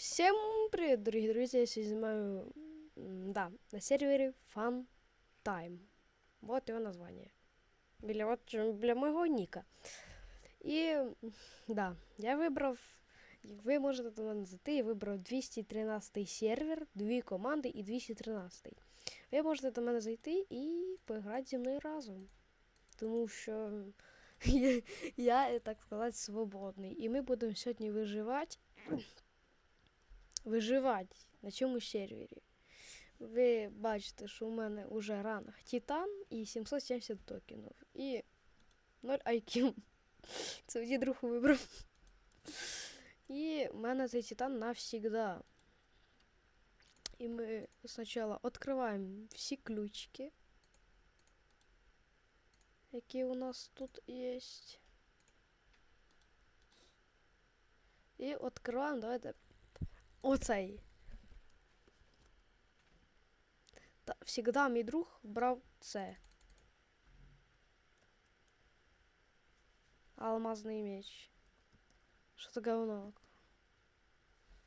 Всем привет, дорогие друзья! Я сегодня снимаю, да, на сервере Fun Time. Вот его название. Біля, от, чим- біля моего ника. М, да, я вибрав, як ви можете мене зайти, я вибрав 213 сервер, дві команди і 213. Ви можете до мене зайти і пограти зі мною разом. Тому що я, я, так сказати, свободний. І ми будемо сьогодні виживати виживати на цьому сервері. Ви бачите, що у мене вже ранг Титан і 770 токенів. І 0 IQ. Це мені друг вибрав. І в мене цей Титан навсегда. І ми спочатку відкриваємо всі ключики, які у нас тут є. І відкриваємо, давайте Оцей. Та, всегда мій друг брав це. Алмазний меч. Що то говно.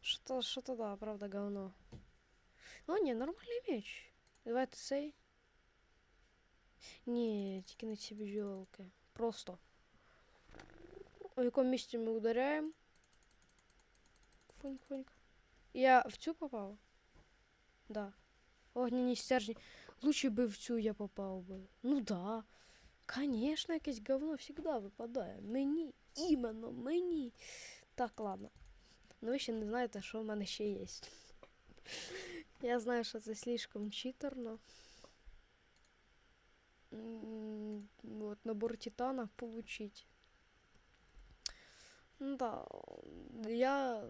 Що то, що то да, правда, говно. Ну, ні, нормальний меч. Давайте цей. Ні, тільки не ці бджолки. Просто. У якому місці ми ударяємо. Фуньк-фуньк. Я в цю попав? Да. Огняні стержні. Лучше би в цю я попав би. Ну да. Конечно, якесь говно всегда випадає. Мені. Іменно мені. Так, ладно. Ну ви ще не знаєте, що в мене ще є. Я знаю, що це слишком читерно. М, Вот, набор титана получить. Ну да, я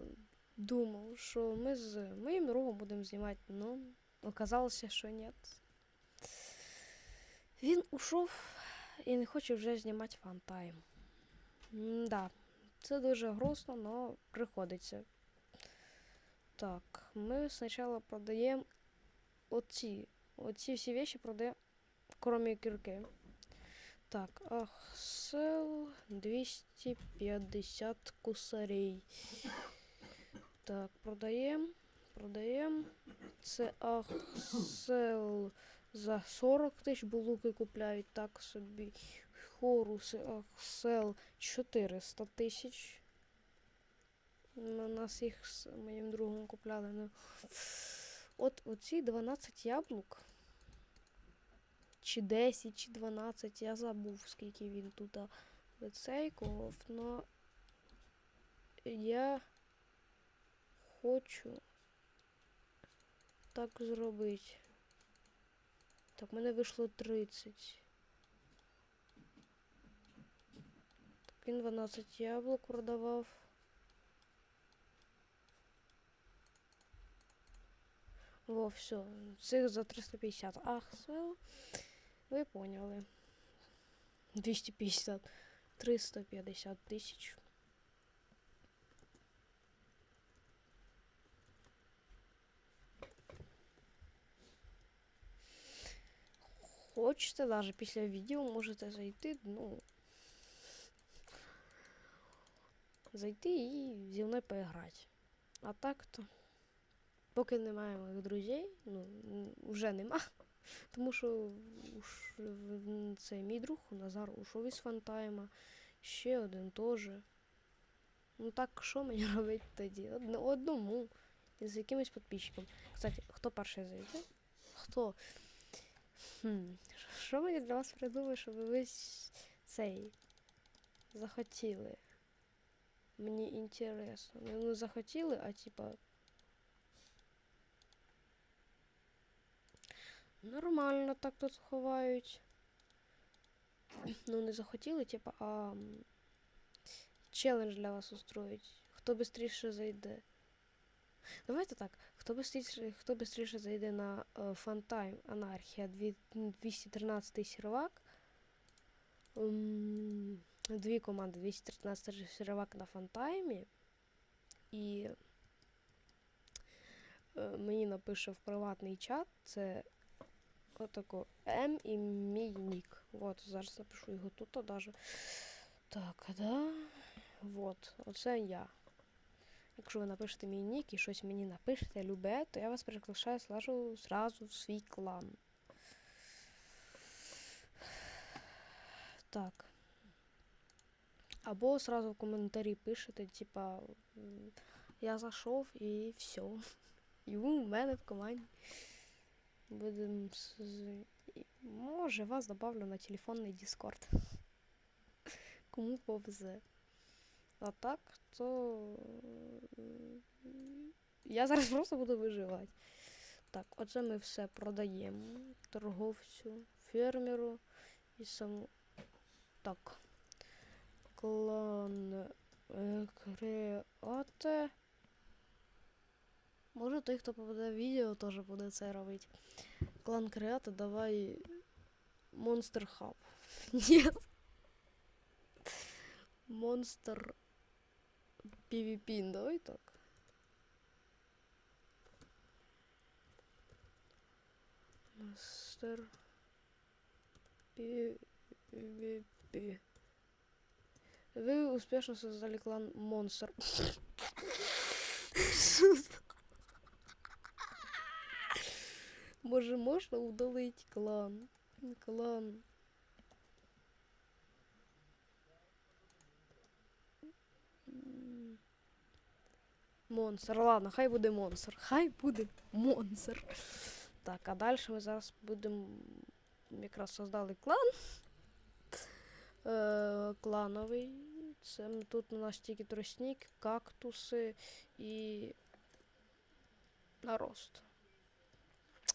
думав, що ми з моїм другом будемо знімати, ну, оказалося, що ні. Він ушов і не хоче вже знімати фантайм. Да, це дуже грустно, але приходиться. Так, ми спочатку продаємо оці. Оці всі вещи продаємо, кроме кірки. Так, Ахсел 250 кусарей. Так, продаємо. Продаємо. Це Ахсел за 40 тисяч булуки купляють так собі. Хоруси Ахсел 400 тисяч. На нас їх з моїм другом купляли. Ну. От оці 12 яблук. Чи 10, чи 12, я забув, скільки він тут вицейкував, но я хочу так зробити. Так, в мене вийшло 30. Так, він 12 яблук продавав. Во, все. Цих за 350. Ах, все. Ви поняли. 250. 350 тисяч. Хочете даже після відео можете зайти, ну. Зайти і зі мною поіграти. А так-то. Поки немає моїх друзей, ну, вже нема. Тому що це мій друг Назар ушов із фантайма. Ще один теж. Ну так, що мені робити тоді? Одно- Одному. З якимось підписчиком. Кстати, хто перший зайде? Хто? Хм. Що мені для вас придумати, щоб ви цей захотіли? Мені інтересно. Ну, не захотіли, а типа. Нормально так тут ховають. Ну, не захотіли, типа, а челендж для вас устроїть. Хто швидше зайде. Давайте так, хто бистріше, хто бистріше зайде на е, Funtime Анархія 213 сервак. Дві команди 213 сервак на фантаймі. І е, мені напише в приватний чат, це отако М і мій нік. Вот, зараз напишу його тут даже. Так, да. Вот, оце я. Якщо ви напишете мій нік і щось мені напишете, любе, то я вас приглашаю сразу, сразу в свій клан. Так. Або сразу в коментарі пишете, типа, я зайшов і все. І ви у мене в команді. Будем Може, вас добавлю на телефонний Discord. Кому повезе. А так, то я зараз просто буду виживати. Так, оце ми все продаємо торговцю, фермеру і саму. Так. Клан е, креате. Може той, хто попаде в відео, теж буде це робити. Клан креате, давай Монстер Хаб. Ні. Монстр PvP, давай так. Монстр PvP. Вы успешно создали клан Монстр. Може, можна удалить клан? Клан. Монстр. Ладно, хай буде монстр. Хай буде монстр. Так, а далі ми зараз будемо якраз создали клан. Е, клановий. Це тут у нас тільки тростник, кактуси і нарост.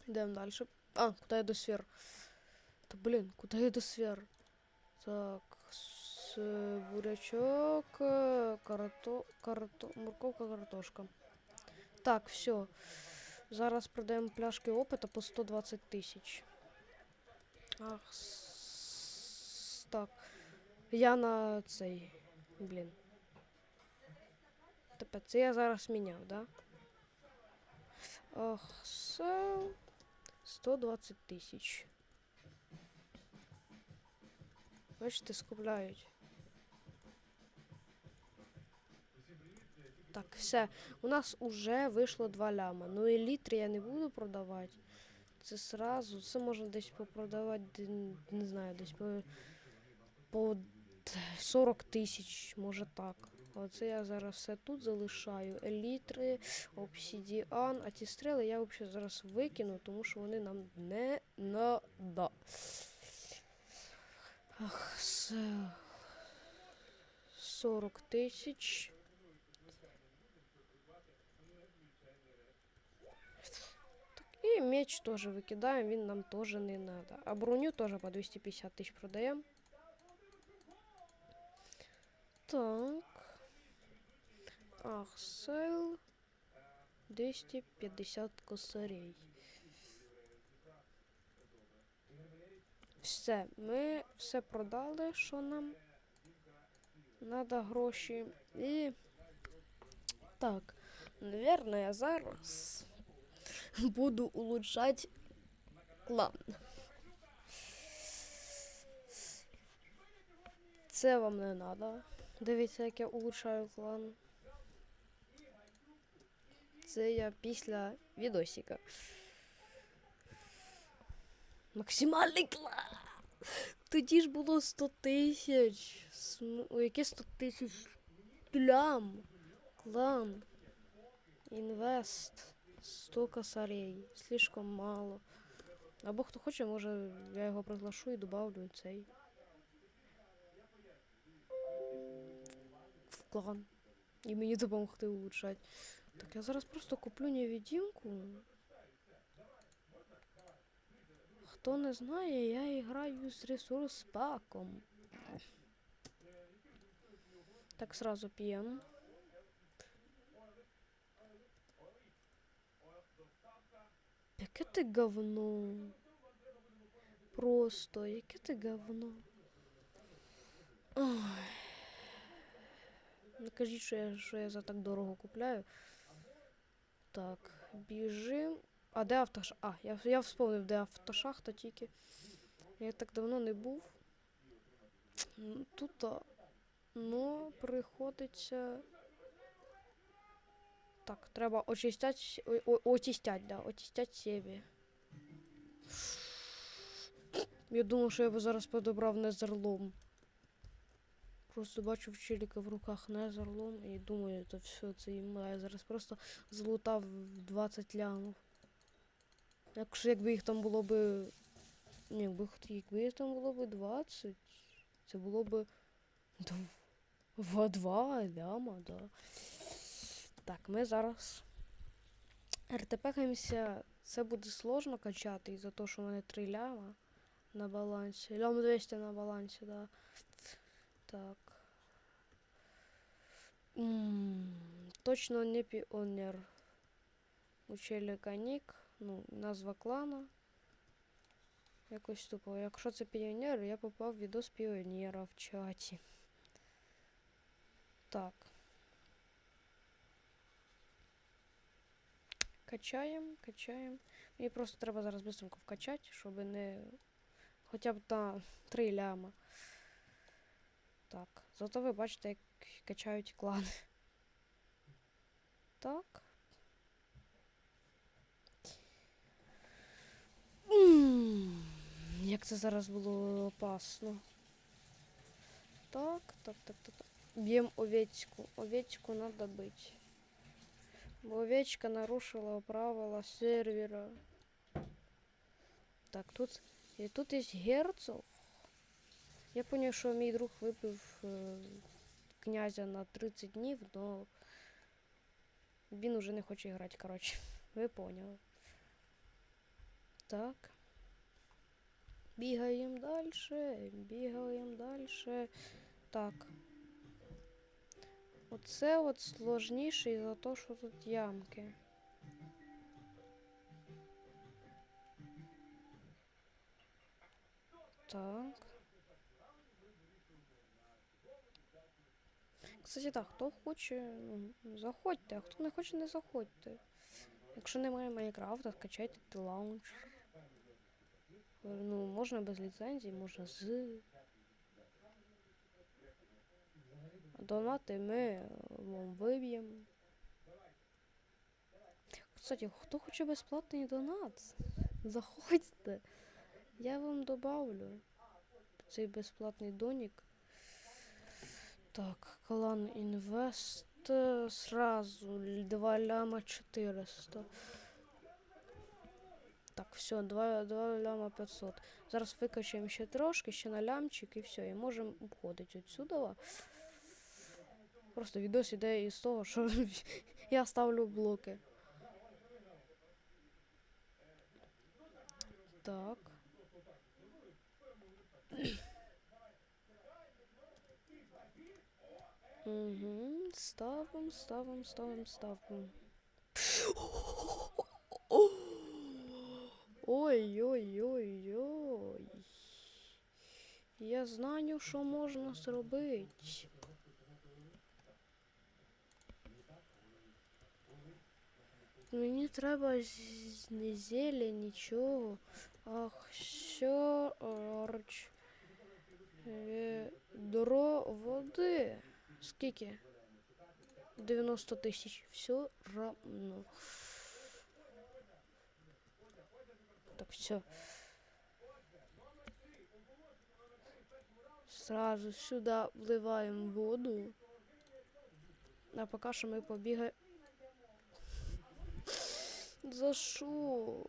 Йдемо далі. А, куди я до сфер? Та блін, куди я до сфер? Так, с, бурячок, е, карато, карато, морковка, картошка. Так, все. Зараз продаємо пляшки опита по 120 тисяч. Ах, так. Я на цей. Блін. Тепер це я зараз міняв, да? Ах, сел. 120 тисяч. Бачите, скупляють. Так, все. У нас уже вийшло 2 ляма. Ну і літри я не буду продавати. Це сразу. Це можна десь попродавати, не знаю, десь по, по 40 тисяч, може так. Оце я зараз все тут залишаю. Елітри, обсідіан, а ті стріли я взагалі зараз викину, тому що вони нам не надо. Ах, все. 40 тисяч. І меч теж викидаємо, він нам теж не надо. А броню теж по 250 тисяч продаємо. Так. Ах, сел. 250 косарей. Все, ми все продали, що нам надо гроші. І так, наверное, я зараз буду улучшати клан. Це вам не надо. Дивіться, як я улучшаю клан. Це я після відосика. Максимальний клан! Тоді ж було 100 тисяч. Ой, яке 100 тисяч? Плям. Клан. Інвест. 100 косарей. Слишком мало. Або хто хоче, може я його приглашу і добавлю цей. В клан. І мені допомогти улучшати. Так я зараз просто куплю невидимку. Хто не знає, я граю з ресурс паком. Так сразу п'ємо. Яке ти говно? Просто, яке ти говно? Ой. Не кажіть, що я, що я за так дорого купляю. Так, біжим. А де автошахта? А, я, я вспомнив, де автошахта тільки. Я так давно не був. Тут, ну, приходиться Так, треба очистять, очистять, да, очистять себе. Я думав, що я би зараз подобрав незерлом. Просто бачу в челіка в руках незерлом і думаю, то все, це їм я зараз просто злутав 20 лямів. Якщо якби їх там було би. Ні, якби, якби їх там було би 20, це було би дв- в два ляма, да. Так, ми зараз РТП-гаємося. Це буде сложно качати із-за того, що в мене 3 ляма на балансі. Лям 200 на балансі, да. Так. М, Точно не піонер. У челіка ну, назва клана. Якось тупо. Якщо це піонер, я попав в відос піонера в чаті. Так. Качаємо, качаємо. Мені просто треба зараз быстренько вкачати, щоб не. Хоча б на 3 ляма. Так. Зато ви бачите, як качають клани. Так. Як це зараз було опасно. Так, так, так, так, так. Б'ємо овечку. Овечку надо бить. Бо овечка нарушила правила сервера. Так, тут. І тут є герцог. Я поняв, що мій друг випив е, князя на 30 днів, но він уже не хоче грати, коротше. Ви поняли. Так. Бігаємо далі, бігаємо далі. Так. Оце от сложніше із-за того, що тут ямки. Так. Кстати, так, хто хоче, ну, заходьте, а хто не хоче, не заходьте. Якщо немає Майнкрафта, скачайте ти лаунчер. Ну, можна без ліцензії, можна з. Донати ми е, вам виб'ємо. Кстати, хто хоче безплатний донат? Заходьте. Я вам добавлю цей безплатний донік. Так, клан інвест е, сразу л- 2 ляма 400. Так, все, 2, 2 ляма 500. Зараз викачаємо ще трошки, ще на лямчик і все, і можемо обходити отсюда. Просто відос іде із того, що я ставлю блоки. Так. Угу. Ставим, ставим, ставим, ставим. Ой-ой-ой-ой. Я знаю, що можна зробити. Мені треба не зілля, нічого. Ах, що орч. Відро води. Скільки? 90 тисяч. Все равно. Так, все. Сразу сюда вливаем воду. А пока що ми побігаємо. За що?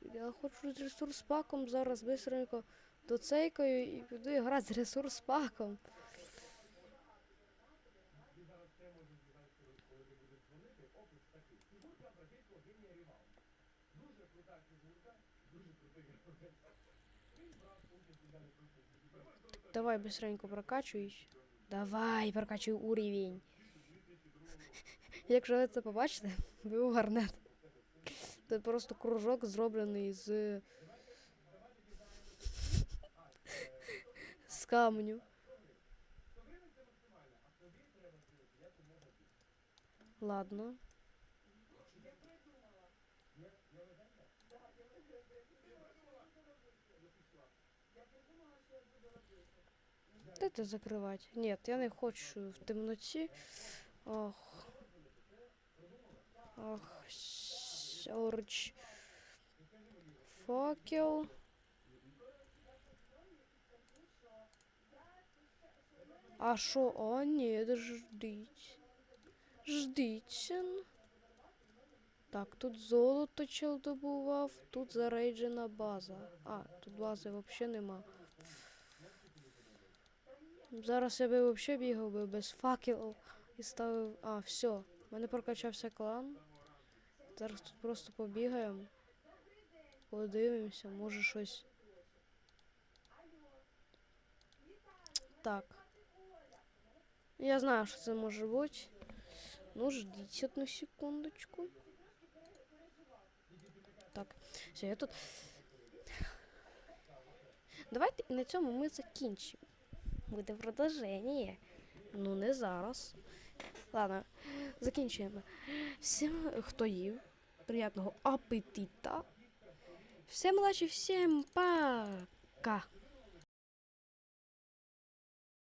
Я хочу з ресурс паком зараз бистренько доцейкаю і піду грати з ресурс паком. Давай быстренько прокачуй. Давай, прокачуй уровень. Якщо ви це побачите, ви угарнете. Це просто кружок зроблений з. з каменю. Ладно. Дайте закривати. Ні, я не хочу в темноті. Ох. Ах, сорч. Факел. А що? А, ні, ждіть. Ждіть. Так, тут золото чел добував, тут зарейджена база. А, тут бази взагалі нема. Зараз я би взагалі бігав би без факелів і ставив. А, все, в мене прокачався клан. Зараз тут просто побігаємо. Подивимося, може щось. Так. Я знаю, що це може бути. Ну, ждіть одну секундочку. Так, все, я тут. Давайте на цьому ми закінчимо. Буде продовження. Ну, не зараз. Ладно, закінчуємо. Всім, хто їв, приятного апетита. Всім удачі, всім пока.